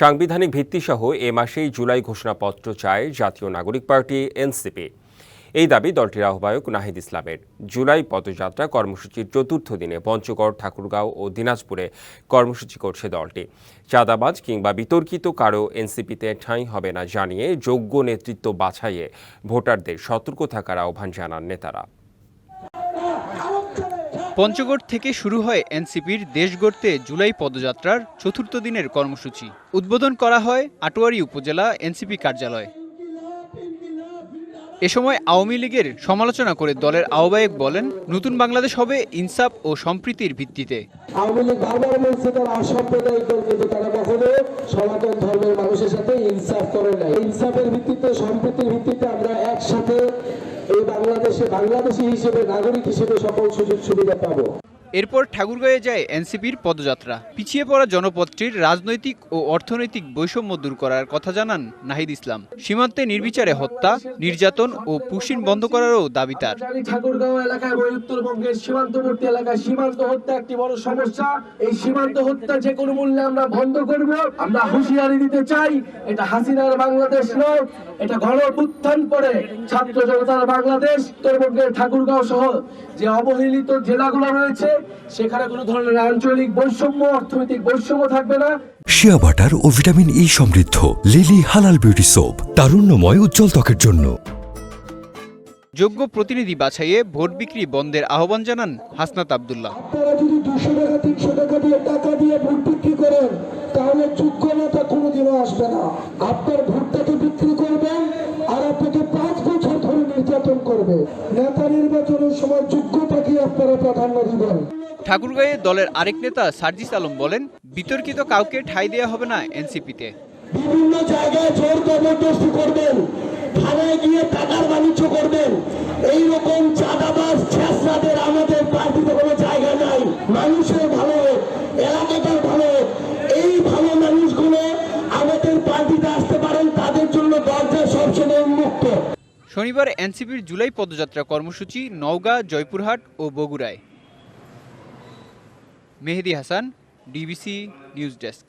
সাংবিধানিক ভিত্তিসহ এ মাসেই জুলাই ঘোষণাপত্র চায় জাতীয় নাগরিক পার্টি, এনসিপি। এই দাবি দলটির আহ্বায়ক নাহিদ ইসলামের। জুলাই পদযাত্রা কর্মসূচির চতুর্থ দিনে পঞ্চগড়, ঠাকুরগাঁও ও দিনাজপুরে কর্মসূচি করছে দলটি। চাঁদাবাজ কিংবা বিতর্কিত কারও এনসিপিতে ঠাঁই হবে না জানিয়ে যোগ্য নেতৃত্ব বাছাইয়ে ভোটারদের সতর্ক থাকার আহ্বান জানান নেতারা। পঞ্চগড় থেকে শুরু হয় এনসিপির দেশ গড়তে জুলাই পদযাত্রার চতুর্থ দিনের কর্মসূচি। উদ্বোধন করা হয় আটোয়ারি উপজেলা এনসিপি কার্যালয়। এ সময় আওয়ামী লীগের সমালোচনা করে দলের আহ্বায়ক বলেন, নতুন বাংলাদেশ হবে ইনসাফ ও সম্প্রীতির ভিত্তিতে। ভিত্তিতে, সম্প্রীতির ভিত্তিতে আমরা একসাথে বাংলাদেশে বাংলাদেশি হিসেবে নাগরিক হিসেবে সকল সুযোগ সুবিধা পাবো। এরপর ঠাকুরগাঁয়ে যায় এনসিপির পদযাত্রা। পিছিয়ে পড়া জনপদটির রাজনৈতিক ও অর্থনৈতিক বৈষম্য দূর করার কথা জানান নাহিদ ইসলাম। সীমান্তে নির্বিচারে হত্যা, নির্যাতন ও পুশিন বন্ধ করারও দাবি তার। ঠাকুরগাঁও উত্তরবঙ্গের সীমান্তবর্তী এলাকায় সীমান্ত হত্যা একটি বড় সমস্যা। এই সীমান্ত হত্যা যে কোনো মূল্যে আমরা বন্ধ করব, আমরা হুঁশিয়ারি দিতে চাই, এটা হাসিনার বাংলাদেশ নয়, এটা গণ উত্থান পরে ছাত্র জনতার বাংলাদেশ। উত্তরবঙ্গের ঠাকুরগাঁও সহ যে অবহেলিত জেলাগুলো রয়েছে সেখানে কোনো ধরনের আঞ্চলিক বৈষম্য অর্থনৈতিক বৈষম্য থাকবে না। শিয়া বাটার ও ভিটামিন ই সমৃদ্ধ লিলি হালাল বিউটি সোপ তারুণ্যময় উজ্জ্বল ত্বকের জন্য। যোগ্য প্রতিনিধি বাছাইয়ে ভোট বিক্রি বন্ধের আহ্বান জানান হাসনাত আবদুল্লাহ। আপনারা যদি দুশো টাকা তিনশো টাকা দিয়ে টাকা দিয়ে ভোট বিক্রি করেন তাহলে যোগ্যতা কোনোদিনও আসবে না। আপনার ভোটটাকে নির্বাচনের সময় যোগ্যতাকে আপনারা প্রাধান্য দিবেন। ঠাকুরগাঁয়ে দলের আরেক নেতা সার্জিস আলম বলেন বিতর্কিত কাউকে ঠাঁই দেওয়া হবে না এনসিপিতে। বিভিন্ন জায়গায় জোর জবরদস্তি করবেন থানায় গিয়ে টাকার বাণিজ্য করবেন। এই রকম চাঁদাবাজ ছেসরাদের আমাদের পার্টিতে কোনো জায়গা নাই। মানুষের ভালো হোক, এলাকাটার ভালো। হোক। এই ভালো মানুষগুলো আমাদের পার্টিতে শনিবার এনসিপির জুলাই পদযাত্রা কর্মসূচি নওগাঁ জয়পুরহাট ও বগুড়ায়। Mehedi Hasan DBC news desk.